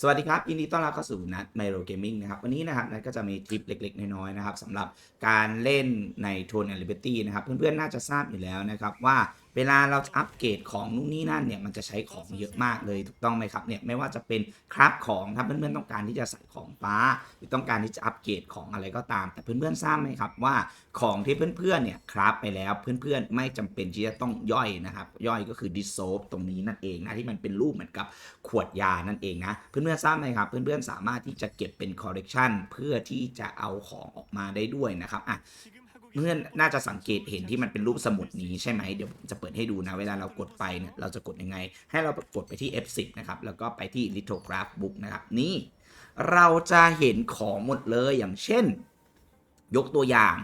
สวัสดีครับยินดีต้อนรับเข้าสู่นัดไมโรเกมมิ่งนะครับ วันนี้นะครับนัดก็จะมีทริปเล็กๆ น้อยๆนะครับสำหรับการเล่นในโทน a อ l i b e r t y นะครับ เพื่อนๆ น่าจะทราบอยู่แล้วนะครับว่า เวลาเราจะอัปเกรดของนู่นนี่นั่นเนี่ยมันจะใช้ของเยอะมากเลยถูกต้องไหมครับเนี่ยไม่ว่าจะเป็นคราฟของถ้าเพื่อนๆต้องการที่จะใส่ของฟ้า หรือต้องการที่จะอัปเกรดของอะไรก็ตาม แต่เพื่อนๆทราบไหมครับว่าของที่เพื่อนๆเนี่ยคราฟไปแล้วเพื่อนๆไม่จำเป็นที่จะต้องย่อยนะครับย่อยก็คือ dissolve ตรงนี้นั่นเองนะที่มันเป็นรูปเหมือนกับขวดยานั่นเองนะเพื่อนๆทราบไหมครับเพื่อนๆสามารถที่จะเก็บเป็น collection เพื่อที่จะเอาของออกมาได้ด้วยนะครับอะ เพื่อนน่าจะสังเกตเห็นที่มันเป็นรูปสมุดนี้ใช่ไหมเดี๋ยวผมจะเปิดให้ดูนะ เวลาเรากดไปเนี่ยเราจะกดยังไง ให้เรากดไปที่ F10 นะครับ แล้วก็ไปที่ lithograph book นะครับ นี่ เราจะเห็นของหมดเลยอย่างเช่น ยกตัวอย่าง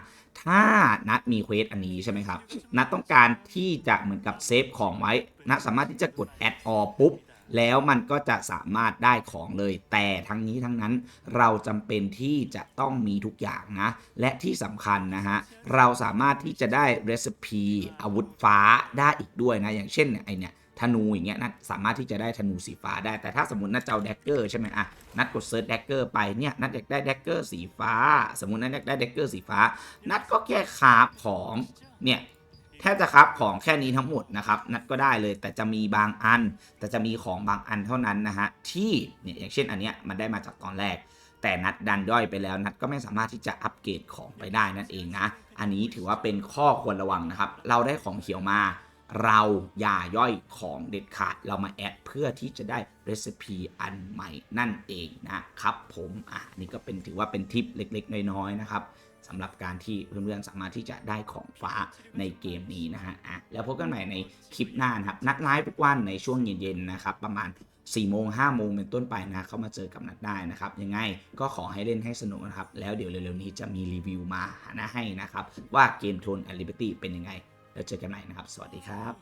ถ้านัดมีเควสอันนี้ใช่ไหมครับ นัดต้องการที่จะเหมือนกับเซฟของไว้นัดสามารถที่จะกด add all ปุ๊บ แล้วมันก็จะสามารถได้ของเลย แต่ทั้งนี้ทั้งนั้นเราจำเป็นที่จะต้องมีทุกอย่างนะ และที่สำคัญนะฮะ เราสามารถที่จะได้เรซิปีอาวุธฟ้าได้อีกด้วยนะ อย่างเช่นไอเนี่ยธนูอย่างเงี้ยนัดสามารถที่จะได้ธนูสีฟ้าได้ แต่ถ้าสมมตินัดเจะเอาแดกเกอร์ใช่ไหมอะนัดกดเซิร์ชแดกเกอร์ไปเนี่ยนัดอยากได้แดกเกอร์สีฟ้า สมมตินัดอยากได้แดกเกอร์สีฟ้า นัดก็แค่คาฟของเนี่ย แทบจะครับของแค่นี้ทั้งหมดนะครับนัดก็ได้เลยแต่จะมีบางอัน แต่จะมีของบางอันเท่านั้นนะฮะที่เนี่ยอย่างเช่นอันเนี้ยมันได้มาจากตอนแรก แต่นัดดันด้อยไปแล้วนัดก็ไม่สามารถที่จะอัปเกรดของไปได้นั่นเองนะ อันนี้ถือว่าเป็นข้อควรระวังนะครับ เราได้ของเขียวมา เราอย่าย่อยของเด็ดขาดเรามาแอดเพื่อที่จะได้รซิปีอันใหม่นั่นเองนะครับผมอะนี่ก็เป็นถือว่าเป็นทิปเล็กๆ น้อยๆนะครับสำหรับการที่เพื่อนๆสามารถที่จะได้ของฟ้าในเกมนี้นะฮะอะแล้วพบกันใหม่ในคลิปหน้านะครับ นัดไลฟ์ทุกวันในช่วงเย็นๆนะครับ ประมาณ4โมง5โมงเป็นต้นไปนะเข้ามาเจอกับนัดได้นะครับ ยังไงก็ขอให้เล่นให้สนุกนะครับ แล้วเดี๋ยวเร็วๆนี้จะมีรีวิวมาหาหน้าให้นะครับ ว่าเกมโทน a l i b e r t y เป็นยังไง แล้วเจอกันใหม่นะครับ สวัสดีครับ